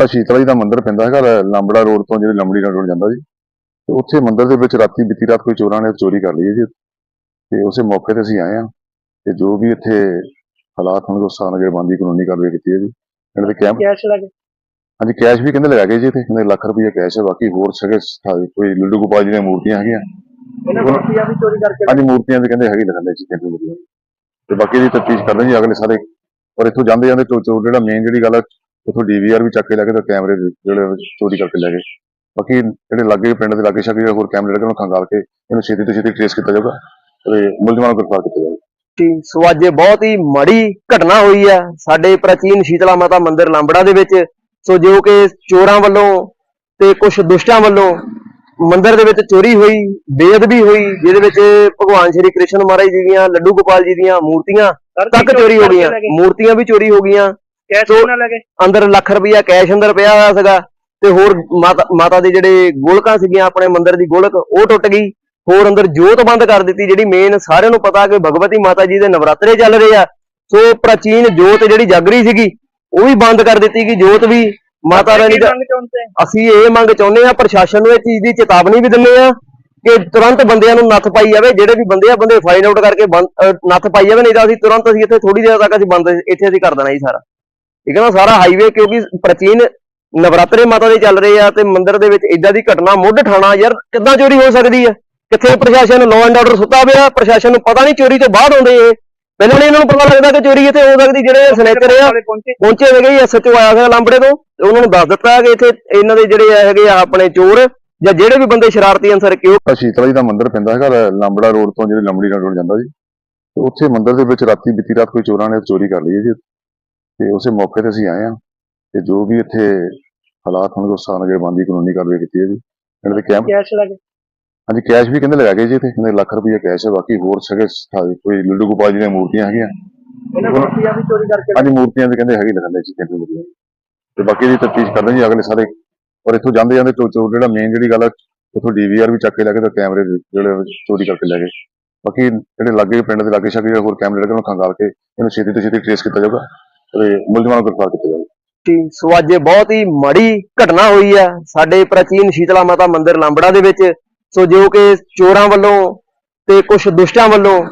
ਆ ਸ਼ੀਤਲਾ ਜੀ ਦਾ ਮੰਦਿਰ ਪੈਂਦਾ ਹੈਗਾ ਲਾਂਬੜਾ ਰੋਡ ਤੋਂ ਜਿਹੜੇ ਲੰਬੜੀ ਰੋਡ ਜਾਂਦਾ ਜੀ। ਤੇ ਉੱਥੇ ਮੰਦਿਰ ਦੇ ਵਿੱਚ ਰਾਤੀ ਬੀਤੀ ਰਾਤ ਕੋਈ ਚੋਰਾਂ ਨੇ ਚੋਰੀ ਕਰ ਲਈ ਹੈ ਜੀ। ਤੇ ਉਸੇ ਮੌਕੇ ਤੇ ਅਸੀਂ ਆਏ ਆ ਤੇ ਜੋ ਵੀ ਇੱਥੇ ਹਾਲਾਤ ਹੋਣਗੇ ਉਸ ਨਾਲ ਜਿਹੜੀ ਬਣਦੀ ਕਾਨੂੰਨੀ ਕਾਰਵਾਈ ਕੀਤੀ ਹੈ ਜੀ। ਇਹਨਾਂ ਦੇ ਕੈਂਪ ਕੈਸ਼ ਲੱਗੇ ਹਾਂਜੀ ਕੈਸ਼ ਵੀ ਕਹਿੰਦੇ ਲਗਾ ਗਏ ਜੀ ਇੱਥੇ। ਕਹਿੰਦੇ ਲੱਖ ਰੁਪਈਆ ਕੈਸ਼ ਹੈ ਬਾਕੀ ਹੋਰ ਸਗੇ ਕੋਈ ਲੱਡੂ ਗੋਪਾਲ ਜੀ ਦੀਆਂ ਮੂਰਤੀਆਂ ਹੈਗੀਆਂ। ਇਹਨਾਂ ਮੂਰਤੀਆਂ ਵੀ ਚੋਰੀ ਕਰਕੇ ਹਾਂਜੀ ਮੂਰਤੀਆਂ ਵੀ ਕਹਿੰਦੇ ਹੈਗੀ ਲਗਾਉਂਦੇ ਤੇ ਵਧੀਆ ਤੇ ਬਾਕੀ ਦੀ ਤਫਤੀਸ਼ ਕਰਦੇ ਜੀ ਅਗਲੇ ਸਾਰੇ। ਪਰ ਇੱਥੋਂ ਜਾਂਦੇ ਜਾਂਦੇ ਚੋਰ ਜਿਹੜਾ ਮੇਨ ਜਿਹੜੀ ਗੱਲ ਹੈ ਉੱਥੋਂ ਡੀਵੀਆਰ ਵੀ ਚੱਕ ਕੇ ਲੈ ਗਏ ਤੇ ਕੈਮਰੇ ਜਿਹੜੇ ਚੋਰੀ ਕਰਕੇ ਲੈ ਗਏ। ਬਾਕੀ ਜਿਹੜੇ ਲਾਗੇ ਪਿੰਡ ਦੇ ਲਾਗੇ ਸ਼ਾਗੇ ਹੋਰ ਕੈਮਰੇ ਲੱਗੇ, ਉਹਨਾਂ ਖੰਗਾਲ ਕੇ ਇਹਨੂੰ ਛੇਤੀ ਤੋਂ ਛੇਤੀ ਟ੍ਰੇਸ ਕੀਤਾ ਜਾਊਗਾ ਤੇ ਮੁਲਜ਼ਮਾਂ ਨੂੰ ਗ੍ਰਿਫਤਾਰ ਕੀਤਾ ਜਾਊਗਾ। ਜੀ, ਸੋ ਅੱਜ ਇਹ ਬਹੁਤ ਹੀ ਮਾੜੀ ਘਟਨਾ ਹੋਈ ਹੈ। ਸਾਡੇ ਪ੍ਰਾਚੀਨ ਸ਼ੀਤਲਾ ਮਾਤਾ ਮੰਦਿਰ ਲਾਂਬੜਾ ਦੇ ਵਿੱਚ। ਸੋ ਜੋ ਕਿ ਚੋਰਾਂ ਵੱਲੋਂ ਤੇ ਕੁਝ ਦੁਸ਼ਟਾਂ ਵੱਲੋਂ ਮੰਦਿਰ ਦੇ ਵਿੱਚ ਚੋਰੀ ਹੋਈ, ਬੇਅਦਬੀ ਹੋਈ, ਜਿਹਦੇ ਵਿੱਚ ਭਗਵਾਨ ਸ਼੍ਰੀ ਕ੍ਰਿਸ਼ਨ ਮਹਾਰਾਜ ਜੀ ਦੀਆਂ, ਲੱਡੂ ਗੋਪਾਲ ਜੀ ਦੀਆਂ ਮੂਰਤੀਆਂ ਤੱਕ ਚੋਰੀ ਹੋ ਗਈਆਂ। ਮੂਰਤੀਆਂ ਵੀ ਚੋਰੀ ਹੋ ਗਈਆਂ। ਕੈਸ਼ ਕਿੰਨਾ ਲੱਗੇ ਅੰਦਰ ਲੱਖ ਰੁਪਈਆ ਕੈਸ਼ ਅੰਦਰ ਪਿਆ ਹੋਇਆ ਸੀਗਾ ਤੇ ਹੋਰ ਮਾਤਾ ਮਾਤਾ ਦੇ ਜਿਹੜੇ ਗੋਲਕਾਂ ਸੀਗੀਆਂ ਆਪਣੇ ਮੰਦਿਰ ਦੀ ਗੋਲਕ ਉਹ ਟੁੱਟ ਗਈ। ਹੋਰ ਅੰਦਰ ਜੋਤ ਬੰਦ ਕਰ ਦਿੱਤੀ ਜਿਹੜੀ ਮੇਨ ਸਾਰਿਆਂ ਨੂੰ ਪਤਾ ਕਿ ਭਗਵਤੀ ਮਾਤਾ ਜੀ ਦੇ ਨਵਰਾਤਰੇ ਚੱਲ ਰਹੇ ਆ। ਸੋ ਪ੍ਰਾਚੀਨ ਜੋਤ ਜਿਹੜੀ ਜਗ ਰਹੀ ਸੀਗੀ ਉਹ ਵੀ ਬੰਦ ਕਰ ਦਿੱਤੀ ਕਿ ਜੋਤ ਵੀ ਮਾਤਾ ਰਾਣੀ ਦਾ ਅਸੀਂ ਇਹ ਮੰਗ ਚਾਹੁੰਦੇ ਆ ਪ੍ਰਸ਼ਾਸਨ ਨੂੰ ਇਹ ਚੀਜ਼ ਦੀ ਚੇਤਾਵਨੀ ਵੀ ਦਿੰਦੇ ਆ ਕਿ ਤੁਰੰਤ ਬੰਦਿਆਂ ਨੂੰ ਨੱਥ ਪਾਈ ਜਾਵੇ ਜਿਹੜੇ ਵੀ ਬੰਦੇ ਆ ਬੰਦੇ ਫਾਈਂਡ ਆਊਟ ਕਰਕੇ ਨੱਥ ਪਾਈ ਜਾਵੇ ਨਹੀਂ ਤਾਂ ਅਸੀਂ ਤੁਰੰਤ ਅਸੀਂ ਇੱਥੇ ਥੋੜੀ ਦੇਰ ਤੱਕ ਅਸੀਂ ਬੰਦ ਇੱਥੇ ਅਸੀਂ ਕਰ ਦੇਣਾ ਜੀ ਸਾਰਾ। ਠੀਕ ਹੈ ਨਾ ਸਾਰਾ ਹਾਈਵੇ ਕਿਉਂਕਿ ਪ੍ਰਾਚੀਨ ਨਵਰਾਤਰੇ ਮਾਤਾ ਦੇ ਚੱਲ ਰਹੇ ਆ ਤੇ ਮੰਦਿਰ ਦੇ ਵਿੱਚ ਇਦਾਂ ਦੀ ਘਟਨਾ, ਮੁੱਢ ਠਾਣਾ ਯਾਰ ਕਿੱਦਾਂ ਚੋਰੀ ਹੋ ਸਕਦੀ ਹੈ ਕਿੱਥੇ ਪ੍ਰਸ਼ਾਸਨ ਲਾਅ ਐਂਡ ਆਰਡਰ ਸੁੱਤਾ ਪਿਆ, ਪ੍ਰਸ਼ਾਸਨ ਨੂੰ ਪਤਾ ਨਹੀਂ ਚੋਰੀ ਤੋਂ ਬਾਅਦ ਆਉਂਦੇ ਇਹ। ਪਹਿਲਾਂ ਨਹੀਂ ਇਹਨਾਂ ਨੂੰ ਪਤਾ ਲੱਗਦਾ ਕਿ ਚੋਰੀ ਇੱਥੇ ਹੋ ਸਕਦੀ, ਜਿਹੜੇ ਸਨੇਚਰ ਆ, ਪਹੁੰਚੇ ਹੈਗੇ ਐਸਐਚਓ ਆਇਆ ਸੀਗਾ ਲਾਂਬੜੇ ਤੋਂ, ਤੇ ਉਹਨਾਂ ਨੂੰ ਦੱਸ ਦਿੱਤਾ ਕਿ ਇੱਥੇ ਇਹਨਾਂ ਦੇ ਜਿਹੜੇ ਹੈਗੇ ਆ ਆਪਣੇ ਚੋਰ ਜਾਂ ਜਿਹੜੇ ਵੀ ਬੰਦੇ ਸ਼ਰਾਰਤੀ ਅਨਸਰ ਕਿਉਂ? ਸ਼ੀਤਲਾ ਜੀ ਦਾ ਮੰਦਿਰ ਪੈਂਦਾ ਹੈਗਾ ਲਾਂਬੜਾ ਰੋਡ ਤੋਂ ਜਿਹੜੇ ਲੰਬੜੀ ਰੋਡ ਜਾਂਦਾ ਜੀ ਉੱਥੇ ਮੰਦਿਰ ਦੇ ਵਿੱਚ ਰਾਤੀ ਬੀਤੀ ਰਾਤ ਕੋਈ ਚੋਰਾਂ ਨੇ ਚੋਰੀ ਕਰ ਲਈ ਜੀ। ਤੇ ਉਸੇ ਮੌਕੇ ਤੇ ਅਸੀਂ ਆਏ ਆ ਤੇ ਜੋ ਵੀ ਇੱਥੇ ਹਾਲਾਤ ਹੋਣਗੇ ਉਸ ਹਿਸਾਬ ਨਾਲ ਬਣਦੀ ਕਾਨੂੰਨੀ ਕਾਰਵਾਈ ਕੀਤੀ ਹੈ ਜੀ ਇਹਨਾਂ ਦੇ ਕੈਂਪ ਕੈਸ਼ ਲੱਗੇ ਹਾਂਜੀ ਕੈਸ਼ ਵੀ ਕਹਿੰਦੇ ਲਗਾ ਗਏ ਜੀ ਇੱਥੇ ਕਹਿੰਦੇ ਲੱਖ ਰੁਪਈਆ ਕੈਸ਼ ਹੈ ਬਾਕੀ ਹੋਰ ਸਗੇ ਕੋਈ ਲੱਡੂ ਗੋਪਾਲ ਜੀ ਦੀਆਂ ਮੂਰਤੀਆਂ ਹੈਗੀਆਂ। ਇਹਨਾਂ ਮੂਰਤੀਆਂ ਵੀ ਚੋਰੀ ਕਰਕੇ ਹਾਂਜੀ ਮੂਰਤੀਆਂ ਵੀ ਕਹਿੰਦੇ ਹੈਗੀ ਲਗਾਉਂਦੇ ਚੀਜ਼ਾਂ ਤੇ ਬਾਕੀ ਦੀ ਤਫਤੀਸ਼ ਕਰਦੇ ਜੀ ਅਗਲੇ ਸਾਰੇ। ਪਰ ਇੱਥੋਂ ਜਾਂਦੇ ਜਾਂਦੇ ਚੋ ਚੋਰ ਜਿਹੜਾ ਮੇਨ ਜਿਹੜੀ ਗੱਲ ਹੈ ਉੱਥੋਂ ਡੀਵੀਆਰ ਵੀ ਚੱਕ ਕੇ ਲੈ ਗਏ ਤੇ ਕੈਮਰੇ ਜਿਹੜੇ ਚੋਰੀ ਕਰਕੇ ਲੈ ਗਏ। ਬਾਕੀ ਜਿਹੜੇ ਲਾਗੇ ਪਿੰਡ ਦੇ ਲਾਗੇ ਸ਼ਾਗੇ ਹੋਰ ਕੈਮਰੇ ਲੱਗੇ ਉਹਨਾਂ ਖੰਗਾਲ ਕੇ ਇਹਨੂੰ ਛੇਤੀ ਤੋਂ ਛੇਤੀ ਟ੍ਰੇਸ ਕੀਤਾ ਜਾਊਗਾ। ਤੇ ਮੁਲਜ਼ਮਾਂ ਨੂੰ ਗ੍ਰਿਫਤਾਰ ਕੀਤਾ ਜਾਊਗਾ। ਜੀ ਸੋ ਅੱਜ ਇਹ ਬਹੁਤ ਹੀ ਮਾੜੀ ਘਟਨਾ ਹੋਈ ਹੈ ਸਾਡੇ ਪ੍ਰਾਚੀਨ ਸ਼ੀਤਲਾ ਮਾਤਾ ਮੰਦਿਰ ਲਾਂਬੜਾ ਦੇ ਵਿੱਚ। ਸੋ ਜੋ ਕਿ ਚੋਰਾਂ ਵੱਲੋਂ ਤੇ ਕੁਝ ਦੁਸ਼ਟਾਂ ਵੱਲੋਂ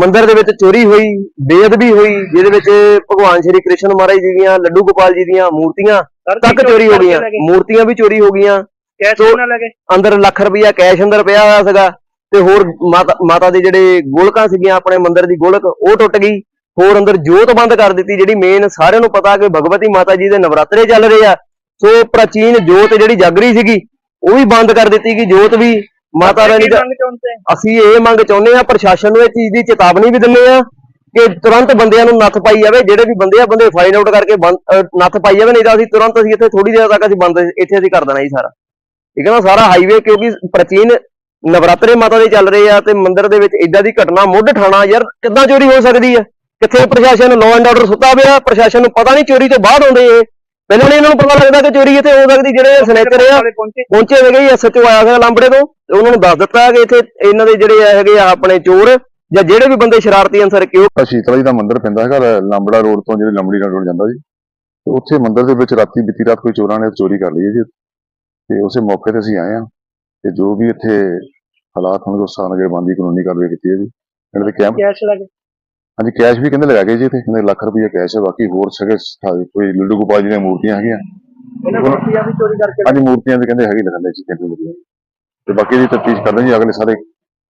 ਮੰਦਿਰ ਦੇ ਵਿੱਚ ਚੋਰੀ ਹੋਈ ਬੇਅਦਬੀ ਹੋਈ ਜਿਹਦੇ ਵਿੱਚ ਭਗਵਾਨ ਸ਼੍ਰੀ ਕ੍ਰਿਸ਼ਨ ਮਹਾਰਾਜ ਜੀ ਦੀਆਂ ਲੱਡੂ ਗੋਪਾਲ ਜੀ ਦੀਆਂ ਮੂਰਤੀਆਂ ਤੱਕ ਚੋਰੀ ਹੋ ਗਈਆਂ। ਮੂਰਤੀਆਂ ਵੀ ਚੋਰੀ ਹੋ ਗਈਆਂ। ਕੈਸ਼ ਕਿੰਨਾ ਲੱਗੇ ਅੰਦਰ ਲੱਖ ਰੁਪਈਆ ਕੈਸ਼ ਅੰਦਰ ਪਿਆ ਹੋਇਆ ਸੀਗਾ। ਤੇ ਹੋਰ ਮਾਤਾ ਮਾਤਾ ਦੇ ਜਿਹੜੇ ਗੋਲਕਾਂ ਸੀਗੀਆਂ ਆਪਣੇ ਮੰਦਿਰ ਦੀ ਗੋਲਕ ਉਹ ਟੁੱਟ ਗਈ। ਹੋਰ ਅੰਦਰ ਜੋਤ ਬੰਦ ਕਰ ਦਿੱਤੀ ਜਿਹੜੀ ਮੇਨ ਸਾਰਿਆਂ ਨੂੰ ਪਤਾ ਕਿ ਭਗਵਤੀ ਮਾਤਾ ਜੀ ਦੇ ਨਵਰਾਤਰੇ ਚੱਲ ਰਹੇ ਆ। ਸੋ ਪ੍ਰਾਚੀਨ ਜੋਤ ਜਿਹੜੀ ਜਗ ਰਹੀ ਸੀਗੀ ਉਹ ਵੀ ਬੰਦ ਕਰ ਦਿੱਤੀ ਕਿ ਜੋਤ ਵੀ ਮਾਤਾ ਰਾਣੀ ਦਾ ਅਸੀਂ ਇਹ ਮੰਗ ਚਾਹੁੰਦੇ ਆ ਪ੍ਰਸ਼ਾਸਨ ਨੂੰ ਇਹ ਚੀਜ਼ ਦੀ ਚੇਤਾਵਨੀ ਵੀ ਦਿੰਦੇ ਆ ਕਿ ਤੁਰੰਤ ਬੰਦਿਆਂ ਨੂੰ ਨੱਥ ਪਾਈ ਜਾਵੇ ਜਿਹੜੇ ਵੀ ਬੰਦੇ ਆ ਬੰਦੇ ਫਾਈਂਡ ਆਊਟ ਕਰਕੇ ਨੱਥ ਪਾਈ ਜਾਵੇ ਨਹੀਂ ਤਾਂ ਅਸੀਂ ਤੁਰੰਤ ਅਸੀਂ ਇੱਥੇ ਥੋੜੀ ਦੇਰ ਤੱਕ ਅਸੀਂ ਬੰਦ ਇੱਥੇ ਅਸੀਂ ਕਰ ਦੇਣਾ ਜੀ ਸਾਰਾ। ਠੀਕ ਹੈ ਨਾ? ਸਾਰਾ ਹਾਈਵੇ ਕਿਉਂਕਿ ਪ੍ਰਾਚੀਨ ਨਵਰਾਤਰੇ ਮਾਤਾ ਦੇ ਚੱਲ ਰਹੇ ਆ ਤੇ ਮੰਦਿਰ ਦੇ ਵਿੱਚ ਇਦਾਂ ਦੀ ਘਟਨਾ ਮੁੱਢ ਠਾਣਾ ਯਾਰ ਕਿੱਦਾਂ ਚੋਰੀ ਹੋ ਸਕਦੀ ਆ? ਕਿੱਥੇ ਪ੍ਰਸ਼ਾਸਨ ਲਾਅ ਐਂਡ ਆਰਡਰ ਸੁੱਤਾ ਪਿਆ ਪ੍ਰਸ਼ਾਸਨ ਨੂੰ ਪਤਾ ਨਹੀਂ ਚੋਰੀ ਤੋਂ ਬਾਅਦ ਆਉਂਦੇ ਇਹ। ਪਹਿਲਾਂ ਨਹੀਂ ਇਹਨਾਂ ਨੂੰ ਪਤਾ ਲੱਗਦਾ ਕਿ ਚੋਰੀ ਇੱਥੇ ਹੋ ਸਕਦੀ ਜਿਹੜੇ ਸਨੇਚਰ ਆ ਪਹੁੰਚੇ ਹੈਗੇ ਐਸਐਚਓ ਆਇਆ ਸੀਗਾ ਲਾਂਬੜੇ ਤੋਂ ਤੇ ਉਹਨਾਂ ਨੂੰ ਦੱਸ ਦਿੱਤਾ ਕਿ ਇੱਥੇ ਇਹਨਾਂ ਦੇ ਜਿਹੜੇ ਹੈਗੇ ਆ ਆਪਣੇ ਚੋਰ ਜਾਂ ਜਿਹੜੇ ਵੀ ਬੰਦੇ ਸ਼ਰਾਰਤੀ ਅਨਸਰ ਕਿਉਂ? ਸ਼ੀਤਲਾ ਜੀ ਦਾ ਮੰਦਿਰ ਪੈਂਦਾ ਹੈਗਾ ਲਾਂਬੜਾ ਰੋਡ ਤੋਂ ਜਿਹੜੇ ਲੰਬੜੀ ਰੋਡ ਜਾਂਦਾ ਜੀ ਤੇ ਉੱਥੇ ਮੰਦਿਰ ਦੇ ਵਿੱਚ ਰਾਤੀ ਬੀਤੀ ਰਾਤ ਕੋਈ ਚੋਰਾਂ ਨੇ ਚੋਰੀ ਕਰ ਲਈ ਜੀ ਤੇ ਉਸੇ ਮੌਕੇ ਤੇ ਅਸੀਂ ਆਏ ਆ ਤੇ ਜੋ ਵੀ ਇੱਥੇ ਹਾਲਾਤ ਹੋਣਗੇ ਉਸ ਹਿਸਾਬ ਨਾਲ ਜਿਹੜੀ ਬਣਦੀ ਕਾਨੂੰਨੀ ਕਾਰਵਾਈ ਕੀਤੀ ਹੈ ਜੀ ਇਹਨਾਂ ਦੇ ਕੈਂਪ ਕੈਸ਼ ਲੱਗੇ। ਹਾਂਜੀ ਕੈਸ਼ ਵੀ ਕਹਿੰਦੇ ਲਗਾ ਗਏ ਜੀ ਇੱਥੇ ਕਹਿੰਦੇ ਲੱਖ ਰੁਪਈਆ ਕੈਸ਼ ਹੈ ਬਾਕੀ ਹੋਰ ਸਗੇ ਕੋਈ ਲੱਡੂ ਗੋਪਾਲ ਜੀ ਦੀਆਂ ਮੂਰਤੀਆਂ ਹੈਗੀਆਂ। ਇਹਨਾਂ ਮੂਰਤੀਆਂ ਵੀ ਚੋਰੀ ਕਰਕੇ ਹਾਂਜੀ ਮੂਰਤੀਆਂ ਵੀ ਕਹਿੰਦੇ ਹੈਗੀ ਲਗਾਉਂਦੇ ਤੇ ਵਧੀਆ। ਤੇ ਬਾਕੀ ਦੀ ਤਫਤੀਸ਼ ਕਰਦੇ ਜੀ ਅਗਲੇ ਸਾਰੇ।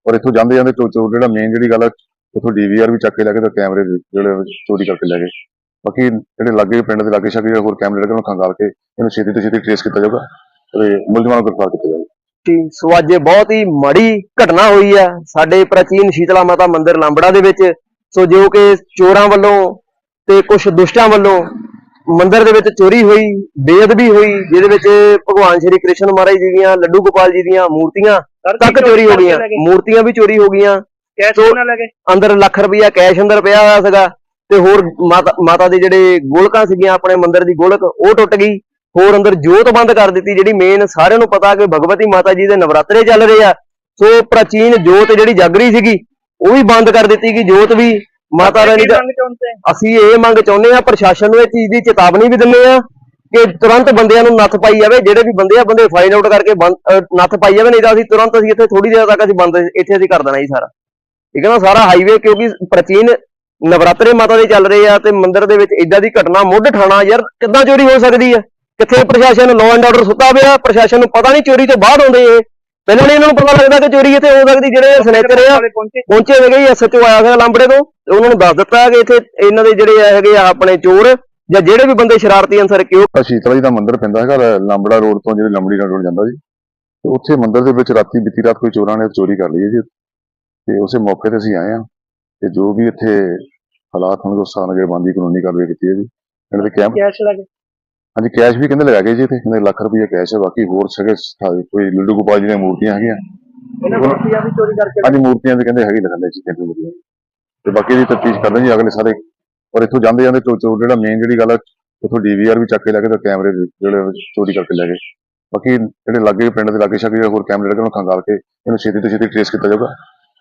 ਪਰ ਇੱਥੋਂ ਜਾਂਦੇ ਜਾਂਦੇ ਚੋ ਚੋਰ ਜਿਹੜਾ ਮੇਨ ਜਿਹੜੀ ਗੱਲ ਹੈ ਉੱਥੋਂ ਡੀਵੀਆਰ ਵੀ ਚੱਕ ਕੇ ਲੈ ਗਏ ਤੇ ਕੈਮਰੇ ਵੀ ਜਿਹੜੇ ਚੋਰੀ ਕਰਕੇ ਲੈ ਗਏ। ਬਾਕੀ ਜਿਹੜੇ ਲਾਗੇ ਪਿੰਡ ਦੇ ਲਾਗੇ ਸ਼ਾਗੇ ਹੋਰ ਕੈਮਰੇ ਲੱਗੇ ਉਹਨਾਂ ਖੰਗਾਲ ਕੇ ਇਹਨੂੰ ਛੇਤੀ ਤੋਂ ਛੇਤੀ ਟ੍ਰੇਸ ਕੀਤਾ ਜਾਊਗਾ ਤੇ ਮੁਲਜ਼ਮਾਂ ਨੂੰ ਗ੍ਰਿਫਤਾਰ ਕੀਤਾ ਜਾਊਗਾ। ਜੀ ਸੋ ਅੱਜ ਬਹੁਤ ਹੀ ਮਾੜੀ ਘਟਨਾ ਹੋਈ ਹੈ। ਸਾਡੇ ਪ੍ਰਾਚੀਨ ਸ਼ੀਤਲਾ ਮਾਤਾ ਮੰਦਿਰ ਲਾਂਬੜਾ ਦੇ ਵਿੱਚ ਸੋ ਜੋ ਕਿ ਚੋਰਾਂ ਵੱਲੋਂ ਤੇ ਕੁਝ ਦੁਸ਼ਟਾਂ ਵੱਲੋਂ ਮੰਦਿਰ ਦੇ ਵਿੱਚ ਚੋਰੀ ਹੋਈ ਬੇਅਦਬੀ ਹੋਈ ਜਿਹਦੇ ਵਿੱਚ ਭਗਵਾਨ ਸ਼੍ਰੀ ਕ੍ਰਿਸ਼ਨ ਮਹਾਰਾਜ ਜੀ ਦੀਆਂ ਲੱਡੂ ਗੋਪਾਲ ਜੀ ਦੀਆਂ ਮੂਰਤੀਆਂ ਤੱਕ ਚੋਰੀ ਹੋ ਗਈਆਂ ਮੂਰਤੀਆਂ ਵੀ ਚੋਰੀ ਹੋ ਗਈਆਂ। ਕੈਸ਼ ਕਿੰਨਾ ਲੱਗੇ ਅੰਦਰ ਲੱਖ ਰੁਪਈਆ ਕੈਸ਼ ਅੰਦਰ ਪਿਆ ਹੋਇਆ ਸੀਗਾ ਤੇ ਹੋਰ ਮਾਤਾ ਮਾਤਾ ਦੇ ਜਿਹੜੇ ਗੋਲਕਾਂ ਸੀਗੀਆਂ ਆਪਣੇ ਮੰਦਿਰ ਦੀ ਗੋਲਕ ਉਹ ਟੁੱਟ ਗਈ। ਹੋਰ ਅੰਦਰ ਜੋਤ ਬੰਦ ਕਰ ਦਿੱਤੀ ਜਿਹੜੀ ਮੇਨ ਸਾਰਿਆਂ ਨੂੰ ਪਤਾ ਕਿ ਭਗਵਤੀ ਮਾਤਾ ਜੀ ਦੇ ਨਵਰਾਤਰੇ ਚੱਲ ਰਹੇ ਆ। ਸੋ ਪ੍ਰਾਚੀਨ ਜੋਤ ਜਿਹੜੀ ਜਗ ਰਹੀ ਸੀਗੀ ਉਹ ਵੀ ਬੰਦ ਕਰ ਦਿੱਤੀ ਕਿ ਜੋਤ ਵੀ ਮਾਤਾ ਰਾਣੀ ਦਾ ਅਸੀਂ ਇਹ ਮੰਗ ਚਾਹੁੰਦੇ ਆ ਪ੍ਰਸ਼ਾਸਨ ਨੂੰ ਇਹ ਚੀਜ਼ ਦੀ ਚੇਤਾਵਨੀ ਵੀ ਦਿੰਦੇ ਆ ਕਿ ਤੁਰੰਤ ਬੰਦਿਆਂ ਨੂੰ ਨੱਥ ਪਾਈ ਜਾਵੇ ਜਿਹੜੇ ਵੀ ਬੰਦੇ ਆ ਬੰਦੇ ਫਾਈਂਡ ਆਊਟ ਕਰਕੇ ਨੱਥ ਪਾਈ ਜਾਵੇ ਨਹੀਂ ਤਾਂ ਅਸੀਂ ਤੁਰੰਤ ਅਸੀਂ ਇੱਥੇ ਥੋੜੀ ਦੇਰ ਤੱਕ ਅਸੀਂ ਬੰਦ ਇੱਥੇ ਅਸੀਂ ਕਰ ਦੇਣਾ ਜੀ ਸਾਰਾ। ਠੀਕ ਹੈ ਨਾ? ਸਾਰਾ ਹਾਈਵੇ ਕਿਉਂਕਿ ਪ੍ਰਾਚੀਨ ਨਵਰਾਤਰੇ ਮਾਤਾ ਦੇ ਚੱਲ ਰਹੇ ਆ ਤੇ ਮੰਦਿਰ ਦੇ ਵਿੱਚ ਇਦਾਂ ਦੀ ਘਟਨਾ ਮੁੱਢ ਠਾਣਾ ਯਾਰ ਕਿੱਦਾਂ ਚੋਰੀ ਹੋ ਸਕਦੀ ਆ ਕਿੱਥੇ ਪ੍ਰਸ਼ਾਸਨ ਲਾਅ ਐਂਡ ਆਰਡਰ ਸੁੱਤਾ ਪਿਆ? ਪ੍ਰਸ਼ਾਸਨ ਨੂੰ ਪਤਾ ਨਹੀਂ ਚੋਰੀ ਤੋਂ ਬਾਅਦ ਆਉਂਦੇ ਇਹ। ਪਹਿਲਾਂ ਨਹੀਂ ਇਹਨਾਂ ਨੂੰ ਪਤਾ ਲੱਗਦਾ ਕਿ ਚੋਰੀ ਇੱਥੇ ਹੋ ਸਕਦੀ ਜਿਹੜੇ ਸਨੇਚਰ ਆ ਪਹੁੰਚੇ ਹੈਗੇ ਜੀ ਐਸਐਚਓ ਆਇਆ ਸੀਗਾ ਲਾਂਬੜੇ ਤੋਂ ਤੇ ਉਹਨਾਂ ਨੂੰ ਦੱਸ ਦਿੱਤਾ ਕਿ ਇੱਥੇ ਇਹਨਾਂ ਦੇ ਜਿਹੜੇ ਹੈਗੇ ਆ ਆਪਣੇ ਚੋਰ ਜਾਂ ਜਿਹੜੇ ਵੀ ਬੰਦੇ ਸ਼ਰਾਰਤੀ ਅਨਸਰ ਕਿਉਂ? ਸ਼ੀਤਲਾ ਜੀ ਦਾ ਮੰਦਿਰ ਪੈਂਦਾ ਹੈਗਾ ਲਾਂਬੜਾ ਰੋਡ ਤੋਂ ਜਿਹੜੇ ਲੰਬੜੀ ਰੋਡ ਜਾਂਦਾ ਜੀ ਤੇ ਉੱਥੇ ਮੰਦਿਰ ਦੇ ਵਿੱਚ ਰਾਤੀ ਬੀਤੀ ਰਾਤ ਕੋਈ ਚੋਰਾਂ ਨੇ ਚੋਰੀ ਕਰ ਲਈ ਹੈ ਜੀ। ਤੇ ਉਸੇ ਮੌਕੇ ਤੇ ਅਸੀਂ ਆਏ ਆ ਤੇ ਜੋ ਵੀ ਇੱਥੇ ਹਾਲਾਤ ਹੋਣਗੇ ਉਸ ਹਿਸਾਬ ਨਾਲ ਜਿਹੜੀ ਬਣਦੀ ਕਾਨੂੰਨੀ ਕਾਰਵਾਈ ਕੀਤੀ ਹੈ ਜੀ। ਇਹਨਾਂ ਦੇ ਕੈਂਪ ਕੈਸ਼ ਲੱਗੇ ਹਾਂਜੀ ਕੈਸ਼ ਵੀ ਕਹਿੰਦੇ ਲਗਾ ਗਏ ਜੀ ਇੱਥੇ ਕਹਿੰਦੇ ਲੱਖ ਰੁਪਈਆ ਕੈਸ਼ ਹੈ ਬਾਕੀ ਹੋਰ ਸਗੇ ਕੋਈ ਲੱਡੂ ਗੋਪਾਲ ਜੀ ਦੀਆਂ ਮੂਰਤੀਆਂ ਹੈਗੀਆਂ। ਇਹਨਾਂ ਮੂਰਤੀਆਂ ਵੀ ਚੋਰੀ ਕਰਕੇ ਹਾਂਜੀ ਮੂਰਤੀਆਂ ਦੇ ਕਹਿੰਦੇ ਹੈਗੀ ਲਗਾਉਂਦੇ ਜੀ ਕਹਿੰਦੇ ਮੂਰਤੀਆਂ ਤੇ ਬਾਕੀ ਦੀ ਤਫਤੀਸ਼ ਕਰਦੇ ਜੀ ਅਗਲੇ ਸਾਰੇ। ਔਰ ਇੱਥੋਂ ਜਾਂਦੇ ਜਾਂਦੇ ਚੋ ਚੋਰ ਜਿਹੜਾ ਮੇਨ ਜਿਹੜੀ ਗੱਲ ਹੈ ਉੱਥੋਂ ਡੀਵੀਆਰ ਵੀ ਚੱਕ ਕੇ ਲੈ ਗਏ ਤੇ ਕੈਮਰੇ ਵੀ ਜਿਹੜੇ ਚੋਰੀ ਕਰਕੇ ਲੈ ਗਏ। ਬਾਕੀ ਜਿਹੜੇ ਲਾਗੇ ਪਿੰਡ ਦੇ ਲਾਗੇ ਸ਼ਾਗੇ ਹੋਰ ਕੈਮਰੇ ਲੱਗੇ ਉਹਨਾਂ ਖੰਗਾਲ ਕੇ ਇਹਨੂੰ ਛੇਤੀ ਤੋਂ ਛੇਤੀ ਟ੍ਰੇਸ ਕੀਤਾ ਜਾਊਗਾ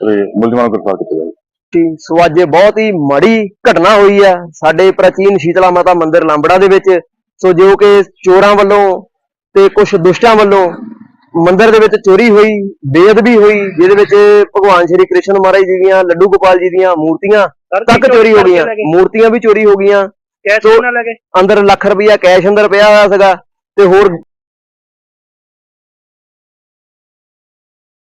ਤੇ ਮੁਲਜ਼ਮਾਂ ਨੂੰ ਗ੍ਰਿਫਤਾਰ ਕੀਤਾ ਜਾਊਗਾ। ਸੀ ਸੋ ਅੱਜ ਬਹੁਤ ਹੀ ਮਾੜੀ ਘਟਨਾ ਹੋਈ ਹੈ ਸਾਡੇ ਪ੍ਰਾਚੀਨ ਸ਼ੀਤਲਾ ਮਾਤਾ ਮੰਦਿਰ ਲਾਂਬੜਾ ਦੇ ਵਿੱਚ ਸੋ ਜੋ ਕਿ ਚੋਰਾਂ ਵੱਲੋਂ ਤੇ ਕੁਝ ਦੁਸ਼ਟਾਂ ਵੱਲੋਂ ਮੰਦਿਰ ਦੇ ਵਿੱਚ ਚੋਰੀ ਹੋਈ ਬੇਅਦਬੀ ਹੋਈ ਜਿਹਦੇ ਵਿੱਚ ਭਗਵਾਨ ਸ਼੍ਰੀ ਕ੍ਰਿਸ਼ਨ ਮਹਾਰਾਜ ਜੀ ਦੀਆਂ ਲੱਡੂ ਗੋਪਾਲ ਜੀ ਦੀਆਂ ਮੂਰਤੀਆਂ ਤੱਕ ਚੋਰੀ ਹੋ ਗਈਆਂ ਮੂਰਤੀਆਂ ਵੀ ਚੋਰੀ ਹੋ ਗਈਆਂ। ਕੈਸ਼ ਨਾ ਲੱਗੇ ਅੰਦਰ ਲੱਖ ਰੁਪਈਆ ਕੈਸ਼ ਅੰਦਰ ਪਿਆ ਹੋਇਆ ਸੀਗਾ ਤੇ ਹੋਰ